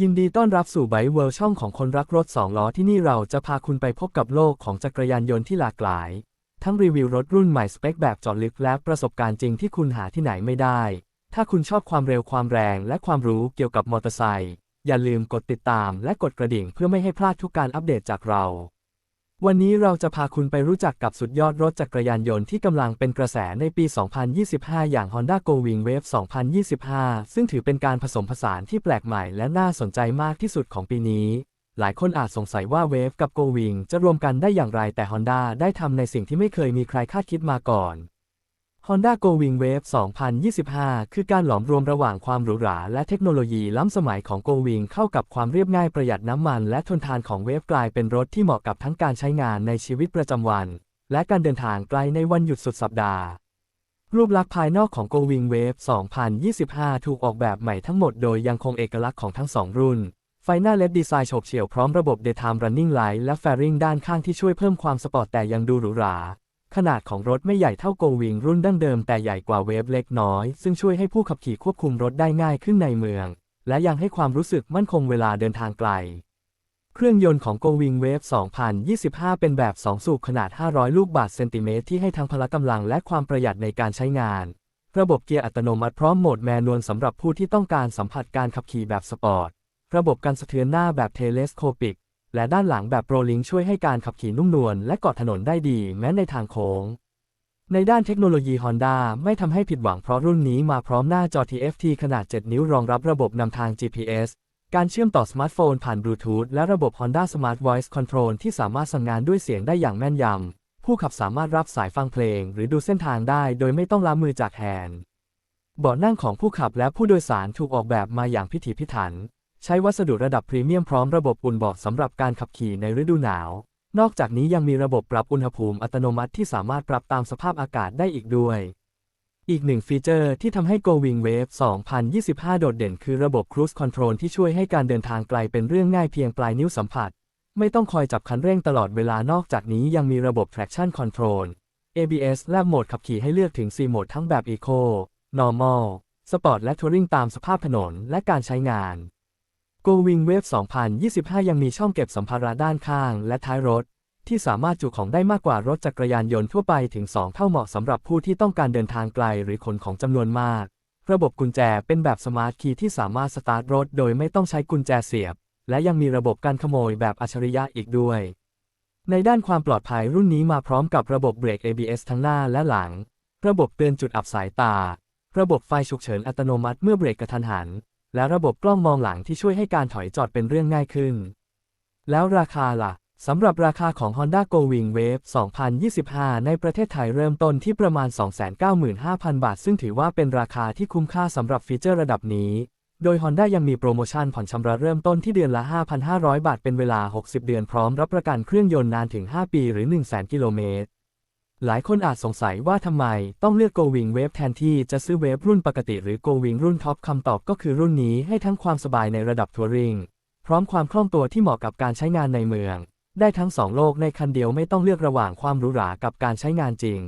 ยินดีต้อนรับสู่ไบเวิลด์ช่องของคนรักรถสองล้อที่นี่เราจะพาคุณไปพบกับโลกของจักรยานยนต์ที่หลากหลาย ทั้งรีวิวรถรุ่นใหม่สเปคแบบจอดลึกและประสบการณ์จริงที่คุณหาที่ไหนไม่ได้ ถ้าคุณชอบความเร็วความแรงและความรู้เกี่ยวกับมอเตอร์ไซค์อย่าลืมกดติดตามและกดกระดิ่งเพื่อไม่ให้พลาดทุกการอัปเดตจากเรา วันนี้เราจะพาคุณไปรู้จักกับสุดยอดรถจักรยานยนต์ที่กำลังเป็นกระแสในปี 2025 อย่าง Honda Go Wing Wave 2025 ซึ่งถือเป็นการผสมผสานที่แปลกใหม่และน่าสนใจมากที่สุดของปีนี้ หลายคนอาจสงสัยว่า Wave กับ Go Wing จะรวมกันได้อย่างไรแต่ Honda ได้ทำในสิ่งที่ไม่เคยมีใครคาดคิดมาก่อน Honda Go Wing Wave 2025 คือการหลอมรวมระหว่างความหรูหราและเทคโนโลยีล้ำสมัยของ Go Wing เข้ากับความเรียบง่ายประหยัดน้ำมันและทนทานของ Wave กลายเป็นรถที่เหมาะกับทั้งการใช้งานในชีวิตประจำวัน และการเดินทางไกลในวันหยุดสุดสัปดาห์ รูปลักษณ์ภายนอกของ Go Wing Wave 2025 ถูกออกแบบใหม่ทั้งหมดโดยยังคงเอกลักษณ์ของทั้งสองรุ่น ไฟหน้าเลดดีไซน์โฉบเฉี่ยวพร้อมระบบ Daytime Running Light และ Fairing ด้านข้างที่ช่วยเพิ่มความสปอร์ตแต่ยังดูหรูหรา ขนาดของรถไม่ใหญ่เท่าโกวิงรุ่นดั้งเดิมแต่ใหญ่กว่าเวฟเล็กน้อย ซึ่งช่วยให้ผู้ขับขี่ควบคุมรถได้ง่ายขึ้นในเมือง และยังให้ความรู้สึกมั่นคงเวลาเดินทางไกล เครื่องยนต์ของ Go Wing Wave 2025 เป็นแบบ 2 สูบขนาด 500 ลูกบาศก์เซนติเมตรที่ให้ทั้งพละกำลังและความประหยัดในการใช้งาน ระบบเกียร์อัตโนมัติพร้อมโหมดแมนนวลสำหรับผู้ที่ต้องการสัมผัสการขับขี่แบบสปอร์ต ระบบการสะเทือนหน้าแบบเทเลสโคปิก และด้านหลังแบบโรลิงช่วยให้การขับขี่นุ่มนวลและเกาะถนนได้ดีแม้ในทางโค้ง ในด้านเทคโนโลยี Honda ไม่ทำให้ผิดหวังเพราะรุ่นนี้มาพร้อมหน้าจอ TFT ขนาด 7 นิ้วรองรับระบบนำทาง GPS การเชื่อมต่อสมาร์ทโฟนผ่านบลูทูธและระบบ Honda Smart Voice Control ที่สามารถสั่งงานด้วยเสียงได้อย่างแม่นยำ ผู้ขับสามารถรับสายฟังเพลง หรือดูเส้นทางได้โดยไม่ต้องล้ามือจากแฮนด์เบาะนั่งของผู้ขับและผู้โดยสารถูกออกแบบมาอย่างพิถีพิถัน ใช้วัสดุระดับพรีเมียมพร้อมระบบอุ่นเบาะสำหรับการขับขี่ในฤดูหนาว นอกจากนี้ยังมีระบบปรับอุณหภูมิอัตโนมัติที่สามารถปรับตามสภาพอากาศได้อีกด้วย อีกหนึ่งฟีเจอร์ที่ทำให้ Going Wave 2025 โดดเด่นคือระบบ Cruise Control ที่ช่วยให้การเดินทางไกลเป็นเรื่องง่ายเพียงปลายนิ้วสัมผัส ไม่ต้องคอยจับคันเร่งตลอดเวลานอกจากนี้ยังมีระบบ Traction Control ABS และโหมดขับขี่ให้เลือกถึง 4 โหมดทั้งแบบ Eco Normal Sport และ Touring ตามสภาพถนนและการใช้งาน Go Wing Wave 2025 ยังมีช่องเก็บสัมภาระด้านข้างและท้ายรถ ที่สามารถจุของได้มากกว่ารถจักรยานยนต์ทั่วไปถึง 2 เท่าเหมาะสำหรับผู้ที่ต้องการเดินทางไกลหรือขนของจำนวนมาก ระบบกุญแจเป็นแบบสมาร์ทคีย์ที่สามารถสตาร์ทรถโดยไม่ต้องใช้กุญแจเสียบ และยังมีระบบการขโมยแบบอัจฉริยะอีกด้วย ในด้านความปลอดภัยรุ่นนี้มาพร้อมกับระบบเบรก ABS ทั้งหน้าและหลัง ระบบเตือนจุดอับสายตา ระบบไฟฉุกเฉินอัตโนมัติเมื่อเบรกกระทันหัน และระบบกล้องมองหลังที่ช่วยให้การถอยจอดเป็นเรื่องง่ายขึ้น แล้วราคาล่ะสำหรับราคาของ Honda Go Wing Wave 2025 ในประเทศไทยเริ่มต้นที่ประมาณ 295,000 บาท ซึ่งถือว่าเป็นราคาที่คุ้มค่าสำหรับฟีเจอร์ระดับนี้ โดย Honda ยังมีโปรโมชั่นผ่อนชำระเริ่มต้นที่เดือนละ 5,500 บาทเป็นเวลา 60 เดือนพร้อมรับประกันเครื่องยนต์นานถึง 5 ปีหรือ 100,000 กิโลเมตร หลายคนอาจสงสัยว่าทำไมต้องเลือก Go Wing Wave แทนที่จะซื้อเวฟรุ่นปกติหรือ Go Wing รุ่นท็อปคำตอบก็คือรุ่นนี้ให้ทั้งความสบายในระดับทัวริง พร้อมความคล่องตัวที่เหมาะกับการใช้งานในเมือง ได้ทั้งสองโลกในคันเดียวไม่ต้องเลือกระหว่างความหรูหรากับการใช้งานจริง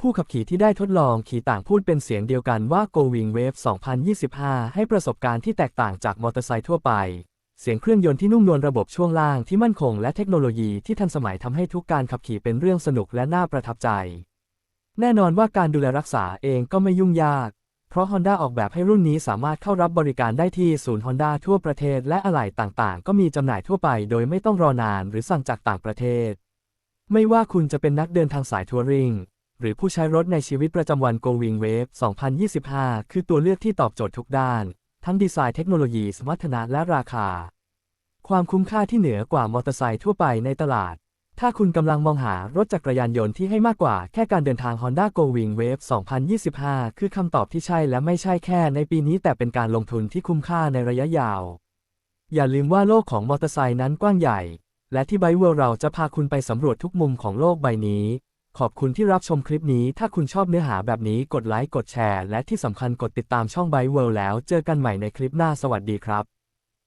ผู้ขับขี่ที่ได้ทดลองขี่ต่างพูดเป็นเสียงเดียวกันว่า Going Wave 2025 ให้ประสบการณ์ที่แตกต่างจากมอเตอร์ไซค์ทั่วไป เสียงเครื่องยนต์ที่นุ่มนวลระบบช่วงล่างที่มั่นคงและเทคโนโลยีที่ทันสมัยทำให้ทุกการขับขี่เป็นเรื่องสนุกและน่าประทับใจ แน่นอนว่าการดูแลรักษาเองก็ไม่ยุ่งยาก เพราะ Honda ออกแบบให้รุ่นนี้สามารถเข้ารับบริการได้ที่ศูนย์ Honda ทั่วประเทศและอะไหล่ต่างๆ ก็มีจำหน่ายทั่วไปโดยไม่ต้องรอนานหรือสั่งจากต่างประเทศ ไม่ว่าคุณจะเป็นนักเดินทางสายทัวริงหรือผู้ใช้รถในชีวิตประจำวัน Go Wing Wave 2025 คือตัวเลือกที่ตอบโจทย์ทุกด้าน ทั้งดีไซน์เทคโนโลยีสมรรถนะและราคา ความคุ้มค่าที่เหนือกว่ามอเตอร์ไซค์ทั่วไปในตลาด ถ้าคุณกำลังมองหารถจักรยานยนต์ที่ให้มากกว่าแค่การเดินทาง Honda Go Wing Wave 2025 คือคำตอบที่ใช่และไม่ใช่แค่ในปีนี้แต่เป็นการลงทุนที่คุ้มค่าในระยะยาว อย่าลืมว่าโลกของมอเตอร์ไซค์นั้นกว้างใหญ่ และที่ไบเวิลเราจะพาคุณไปสำรวจทุกมุมของโลกใบนี้ ขอบคุณที่รับชมคลิปนี้ ถ้าคุณชอบเนื้อหาแบบนี้กดไลค์ กดแชร์ และที่สำคัญกดติดตามช่องไบเวิลแล้ว เจอกันใหม่ในคลิปหน้า สวัสดีครับ